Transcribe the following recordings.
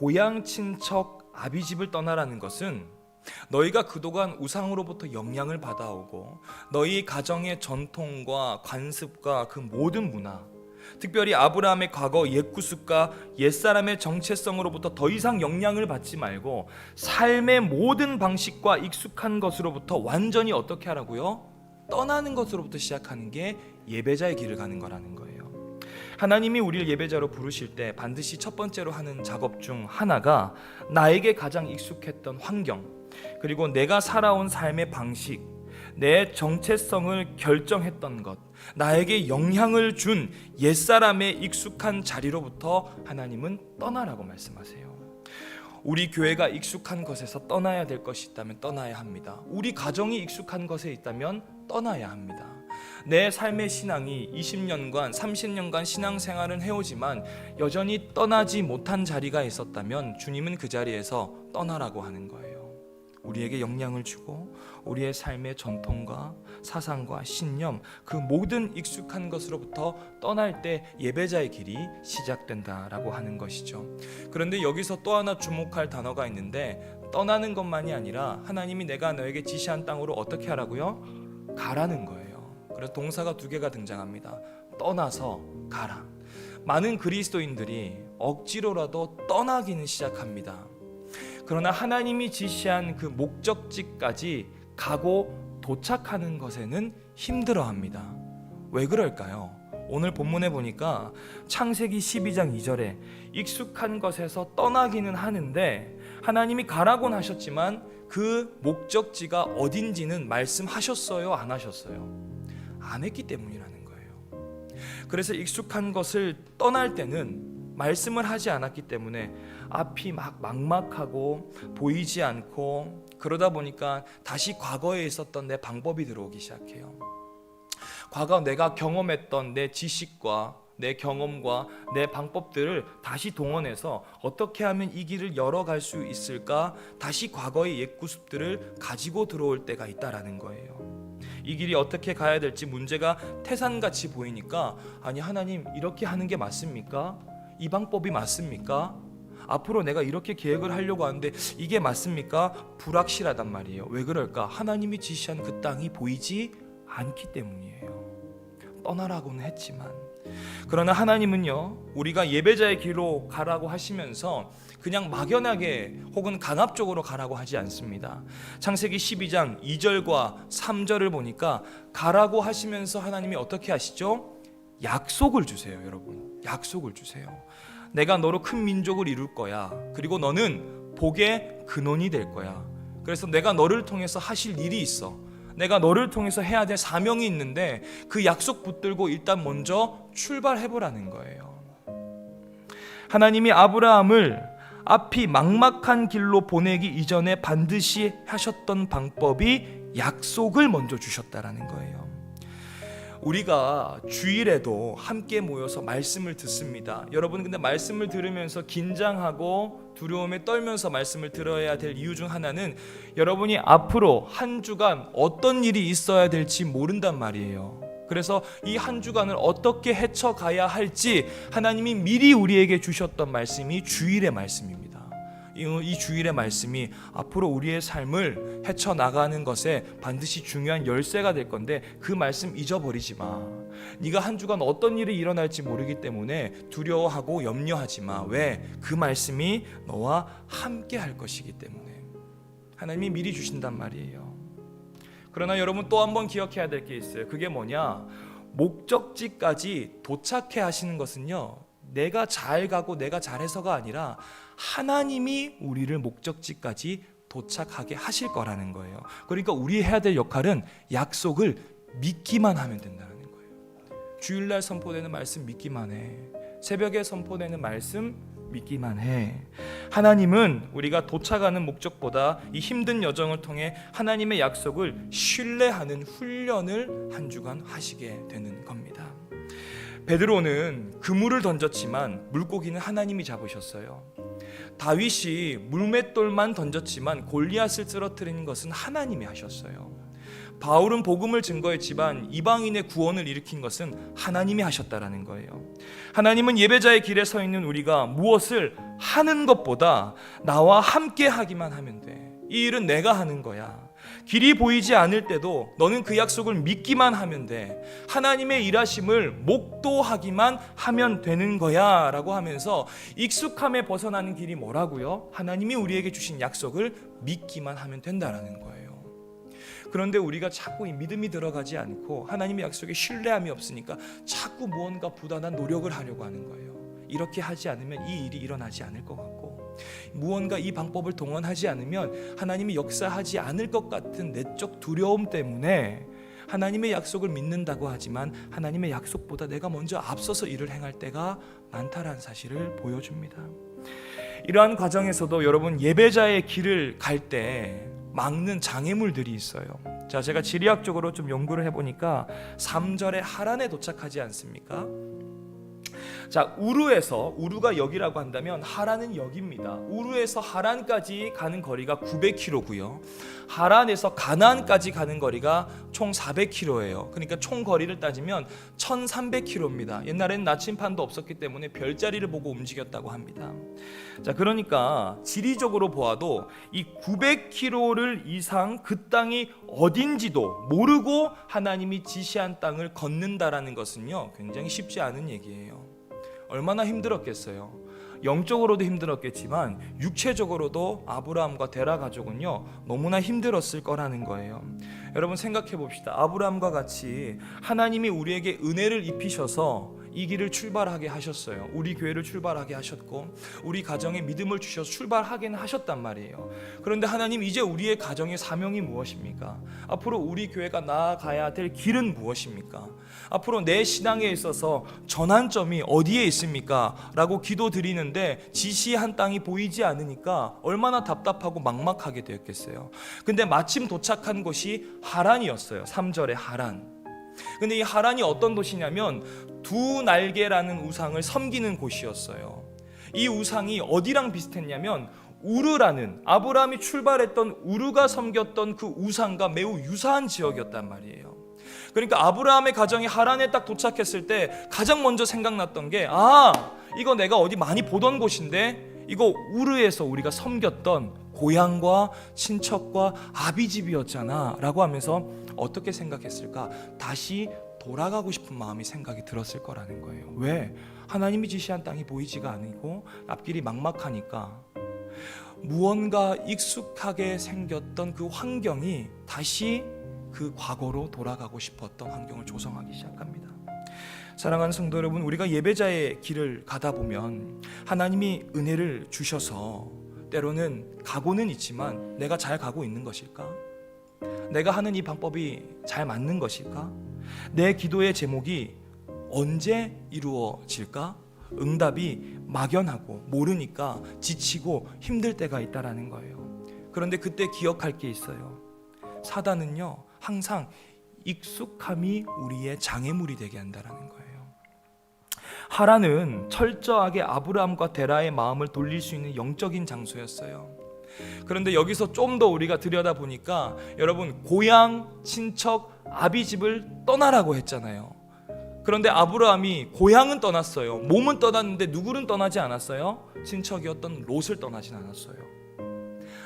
고향 친척 아비집을 떠나라는 것은 너희가 그동안 우상으로부터 영향을 받아오고 너희 가정의 전통과 관습과 그 모든 문화 특별히 아브라함의 과거 옛구습과 옛사람의 정체성으로부터 더 이상 영향을 받지 말고 삶의 모든 방식과 익숙한 것으로부터 완전히 어떻게 하라고요? 떠나는 것으로부터 시작하는 게 예배자의 길을 가는 거라는 거예요. 하나님이 우리를 예배자로 부르실 때 반드시 첫 번째로 하는 작업 중 하나가 나에게 가장 익숙했던 환경, 그리고 내가 살아온 삶의 방식, 내 정체성을 결정했던 것, 나에게 영향을 준 옛사람의 익숙한 자리로부터 하나님은 떠나라고 말씀하세요. 우리 교회가 익숙한 것에서 떠나야 될 것이 있다면 떠나야 합니다. 우리 가정이 익숙한 것에 있다면 떠나야 합니다. 내 삶의 신앙이 20년간, 30년간 신앙생활은 해오지만 여전히 떠나지 못한 자리가 있었다면 주님은 그 자리에서 떠나라고 하는 거예요. 우리에게 영향을 주고 우리의 삶의 전통과 사상과 신념 그 모든 익숙한 것으로부터 떠날 때 예배자의 길이 시작된다라고 하는 것이죠. 그런데 여기서 또 하나 주목할 단어가 있는데 떠나는 것만이 아니라 하나님이 내가 너에게 지시한 땅으로 어떻게 하라고요? 가라는 거예요. 그래서 동사가 두 개가 등장합니다. 떠나서 가라. 많은 그리스도인들이 억지로라도 떠나기는 시작합니다. 그러나 하나님이 지시한 그 목적지까지 가고 도착하는 것에는 힘들어 합니다. 왜 그럴까요? 오늘 본문에 보니까 창세기 12장 2절에 익숙한 것에서 떠나기는 하는데 하나님이 가라곤 하셨지만 그 목적지가 어딘지는 말씀하셨어요, 안 하셨어요? 안 했기 때문이라는 거예요. 그래서 익숙한 것을 떠날 때는 말씀을 하지 않았기 때문에 앞이 막 막막하고 보이지 않고 그러다 보니까 다시 과거에 있었던 내 방법이 들어오기 시작해요. 과거 내가 경험했던 내 지식과 내 경험과 내 방법들을 다시 동원해서 어떻게 하면 이 길을 열어갈 수 있을까? 다시 과거의 옛 구습들을 가지고 들어올 때가 있다라는 거예요. 이 길이 어떻게 가야 될지 문제가 태산같이 보이니까 아니 하나님 이렇게 하는 게 맞습니까? 이 방법이 맞습니까? 앞으로 내가 이렇게 계획을 하려고 하는데 이게 맞습니까? 불확실하단 말이에요. 왜 그럴까? 하나님이 지시한 그 땅이 보이지 않기 때문이에요. 떠나라고는 했지만 그러나 하나님은요 우리가 예배자의 길로 가라고 하시면서 그냥 막연하게 혹은 강압적으로 가라고 하지 않습니다. 창세기 12장 2절과 3절을 보니까 가라고 하시면서 하나님이 어떻게 하시죠? 약속을 주세요, 여러분. 약속을 주세요. 내가 너로 큰 민족을 이룰 거야. 그리고 너는 복의 근원이 될 거야. 그래서 내가 너를 통해서 하실 일이 있어. 내가 너를 통해서 해야 될 사명이 있는데 그 약속 붙들고 일단 먼저 출발해 보라는 거예요. 하나님이 아브라함을 앞이 막막한 길로 보내기 이전에 반드시 하셨던 방법이 약속을 먼저 주셨다라는 거예요. 우리가 주일에도 함께 모여서 말씀을 듣습니다. 여러분 근데 말씀을 들으면서 긴장하고 두려움에 떨면서 말씀을 들어야 될 이유 중 하나는 여러분이 앞으로 한 주간 어떤 일이 있어야 될지 모른단 말이에요. 그래서 이 한 주간을 어떻게 헤쳐가야 할지 하나님이 미리 우리에게 주셨던 말씀이 주일의 말씀입니다. 이, 이 주일의 말씀이 앞으로 우리의 삶을 헤쳐 나가는 것에 반드시 중요한 열쇠가 될 건데 그 말씀 잊어버리지 마. 네가 한 주간 어떤 일이 일어날지 모르기 때문에 두려워하고 염려하지 마. 왜? 그 말씀이 너와 함께 할 것이기 때문에. 하나님이 미리 주신단 말이에요. 그러나 여러분 또 한 번 기억해야 될 게 있어요. 그게 뭐냐? 목적지까지 도착해 하시는 것은요. 내가 잘 가고 내가 잘해서가 아니라 하나님이 우리를 목적지까지 도착하게 하실 거라는 거예요. 그러니까 우리 해야 될 역할은 약속을 믿기만 하면 된다는 거예요. 주일날 선포되는 말씀 믿기만 해. 새벽에 선포되는 말씀 믿기만 해. 하나님은 우리가 도착하는 목적보다 이 힘든 여정을 통해 하나님의 약속을 신뢰하는 훈련을 한 주간 하시게 되는 겁니다. 베드로는 그물을 던졌지만 물고기는 하나님이 잡으셨어요. 다윗이 물맷돌만 던졌지만 골리앗을 쓰러뜨리는 것은 하나님이 하셨어요. 바울은 복음을 증거했지만 이방인의 구원을 일으킨 것은 하나님이 하셨다라는 거예요. 하나님은 예배자의 길에 서 있는 우리가 무엇을 하는 것보다 나와 함께 하기만 하면 돼. 이 일은 내가 하는 거야. 길이 보이지 않을 때도 너는 그 약속을 믿기만 하면 돼. 하나님의 일하심을 목도하기만 하면 되는 거야. 라고 하면서 익숙함에 벗어나는 길이 뭐라고요? 하나님이 우리에게 주신 약속을 믿기만 하면 된다라는 거예요. 그런데 우리가 자꾸 이 믿음이 들어가지 않고 하나님의 약속에 신뢰함이 없으니까 자꾸 무언가 부단한 노력을 하려고 하는 거예요. 이렇게 하지 않으면 이 일이 일어나지 않을 것 같고 무언가 이 방법을 동원하지 않으면 하나님이 역사하지 않을 것 같은 내적 두려움 때문에 하나님의 약속을 믿는다고 하지만 하나님의 약속보다 내가 먼저 앞서서 일을 행할 때가 많다라는 사실을 보여줍니다. 이러한 과정에서도 여러분 예배자의 길을 갈 때 막는 장애물들이 있어요. 자, 제가 지리학적으로 좀 연구를 해보니까 3절에 하란에 도착하지 않습니까? 자, 우르에서 우르가 여기라고 한다면 하란은 여기입니다. 우르에서 하란까지 가는 거리가 900km고요. 하란에서 가나안까지 가는 거리가 총 400km예요. 그러니까 총 거리를 따지면 1,300km입니다. 옛날에는 나침판도 없었기 때문에 별자리를 보고 움직였다고 합니다. 자, 그러니까 지리적으로 보아도 이 900km를 이상 그 땅이 어딘지도 모르고 하나님이 지시한 땅을 걷는다라는 것은요, 굉장히 쉽지 않은 얘기예요. 얼마나 힘들었겠어요. 영적으로도 힘들었겠지만 육체적으로도 아브라함과 데라 가족은요 너무나 힘들었을 거라는 거예요. 여러분 생각해 봅시다. 아브라함과 같이 하나님이 우리에게 은혜를 입히셔서 이 길을 출발하게 하셨어요. 우리 교회를 출발하게 하셨고 우리 가정에 믿음을 주셔서 출발하게는 하셨단 말이에요. 그런데 하나님 이제 우리의 가정의 사명이 무엇입니까? 앞으로 우리 교회가 나아가야 될 길은 무엇입니까? 앞으로 내 신앙에 있어서 전환점이 어디에 있습니까? 라고 기도 드리는데 지시한 땅이 보이지 않으니까 얼마나 답답하고 막막하게 되었겠어요. 근데 마침 도착한 곳이 하란이었어요. 3절의 하란. 근데 이 하란이 어떤 도시냐면 두 날개라는 우상을 섬기는 곳이었어요. 이 우상이 어디랑 비슷했냐면 우르라는 아브라함이 출발했던 우르가 섬겼던 그 우상과 매우 유사한 지역이었단 말이에요. 그러니까 아브라함의 가정이 하란에 딱 도착했을 때 가장 먼저 생각났던 게 아, 이거 내가 어디 많이 보던 곳인데 이거 우르에서 우리가 섬겼던 고향과 친척과 아비집이었잖아 라고 하면서 어떻게 생각했을까? 다시 돌아가고 싶은 마음이 생각이 들었을 거라는 거예요. 왜? 하나님이 지시한 땅이 보이지가 않고 앞길이 막막하니까 무언가 익숙하게 생겼던 그 환경이 다시 그 과거로 돌아가고 싶었던 환경을 조성하기 시작합니다. 사랑하는 성도 여러분, 우리가 예배자의 길을 가다 보면 하나님이 은혜를 주셔서 때로는 가고는 있지만 내가 잘 가고 있는 것일까? 내가 하는 이 방법이 잘 맞는 것일까? 내 기도의 제목이 언제 이루어질까? 응답이 막연하고 모르니까 지치고 힘들 때가 있다라는 거예요. 그런데 그때 기억할 게 있어요. 사단은요, 항상 익숙함이 우리의 장애물이 되게 한다라는 거예요. 하란은 철저하게 아브라함과 데라의 마음을 돌릴 수 있는 영적인 장소였어요. 그런데 여기서 좀 더 우리가 들여다 보니까 여러분 고향, 친척, 아비 집을 떠나라고 했잖아요. 그런데 아브라함이 고향은 떠났어요. 몸은 떠났는데 누구는 떠나지 않았어요? 친척이었던 롯을 떠나진 않았어요.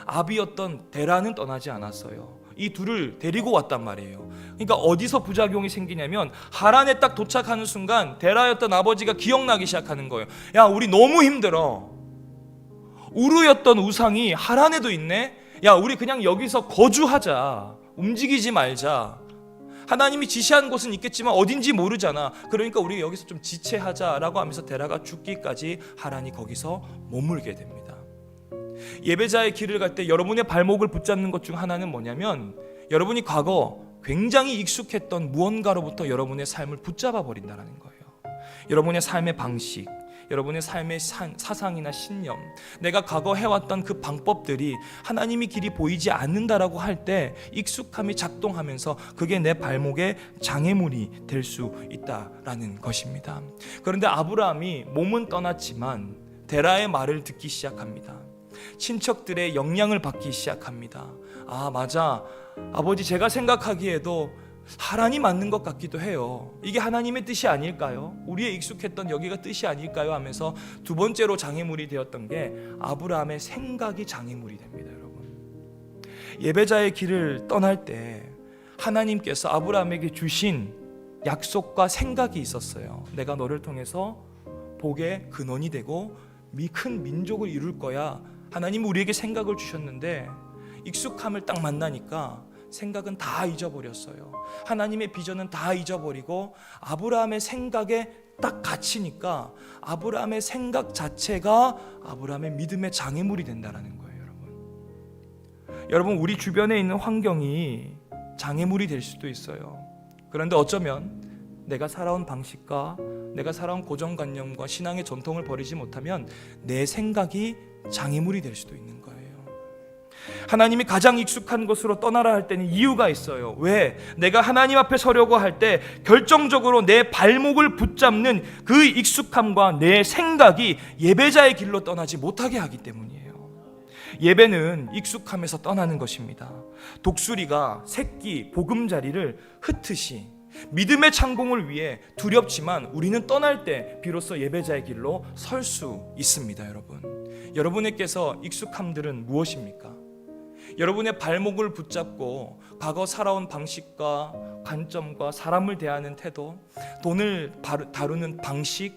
아비였던 데라는 떠나지 않았어요. 이 둘을 데리고 왔단 말이에요. 그러니까 어디서 부작용이 생기냐면 하란에 딱 도착하는 순간 데라였던 아버지가 기억나기 시작하는 거예요. 야, 우리 너무 힘들어. 우르였던 우상이 하란에도 있네. 야, 우리 그냥 여기서 거주하자. 움직이지 말자. 하나님이 지시한 곳은 있겠지만 어딘지 모르잖아. 그러니까 우리 여기서 좀 지체하자라고 하면서 데라가 죽기까지 하란이 거기서 머물게 됩니다. 예배자의 길을 갈 때 여러분의 발목을 붙잡는 것 중 하나는 뭐냐면 여러분이 과거 굉장히 익숙했던 무언가로부터 여러분의 삶을 붙잡아 버린다는 거예요. 여러분의 삶의 방식, 여러분의 삶의 사상이나 신념, 내가 과거 해왔던 그 방법들이 하나님이 길이 보이지 않는다라고 할 때 익숙함이 작동하면서 그게 내 발목에 장애물이 될 수 있다라는 것입니다. 그런데 아브라함이 몸은 떠났지만 데라의 말을 듣기 시작합니다. 친척들의 영향을 받기 시작합니다. 아, 맞아. 아버지 제가 생각하기에도 하나님 맞는 것 같기도 해요. 이게 하나님의 뜻이 아닐까요? 우리의 익숙했던 여기가 뜻이 아닐까요? 하면서 두 번째로 장애물이 되었던 게 아브라함의 생각이 장애물이 됩니다, 여러분. 예배자의 길을 떠날 때 하나님께서 아브라함에게 주신 약속과 생각이 있었어요. 내가 너를 통해서 복의 근원이 되고 미큰 민족을 이룰 거야. 하나님 우리에게 생각을 주셨는데 익숙함을 딱 만나니까 생각은 다 잊어버렸어요. 하나님의 비전은 다 잊어버리고 아브라함의 생각에 딱 갇히니까 아브라함의 생각 자체가 아브라함의 믿음의 장애물이 된다라는 거예요, 여러분. 여러분 우리 주변에 있는 환경이 장애물이 될 수도 있어요. 그런데 어쩌면 내가 살아온 방식과 내가 살아온 고정관념과 신앙의 전통을 버리지 못하면 내 생각이 장애물이 될 수도 있는 거예요. 하나님이 가장 익숙한 곳으로 떠나라 할 때는 이유가 있어요. 왜? 내가 하나님 앞에 서려고 할 때 결정적으로 내 발목을 붙잡는 그 익숙함과 내 생각이 예배자의 길로 떠나지 못하게 하기 때문이에요. 예배는 익숙함에서 떠나는 것입니다. 독수리가 새끼 보금자리를 흩듯이 믿음의 창공을 위해 두렵지만 우리는 떠날 때 비로소 예배자의 길로 설 수 있습니다, 여러분. 여러분에게서 익숙함들은 무엇입니까? 여러분의 발목을 붙잡고 과거 살아온 방식과 관점과 사람을 대하는 태도, 돈을 다루는 방식,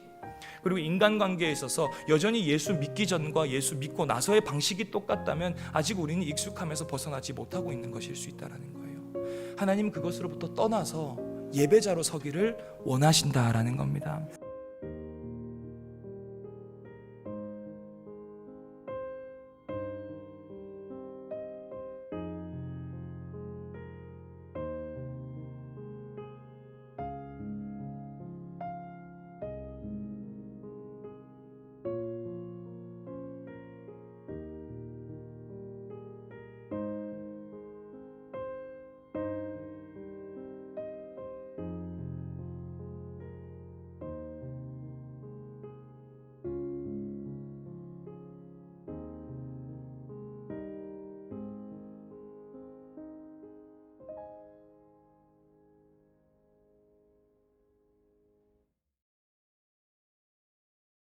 그리고 인간관계에 있어서 여전히 예수 믿기 전과 예수 믿고 나서의 방식이 똑같다면 아직 우리는 익숙함에서 벗어나지 못하고 있는 것일 수 있다라는 거예요. 하나님 그것으로부터 떠나서 예배자로 서기를 원하신다라는 겁니다.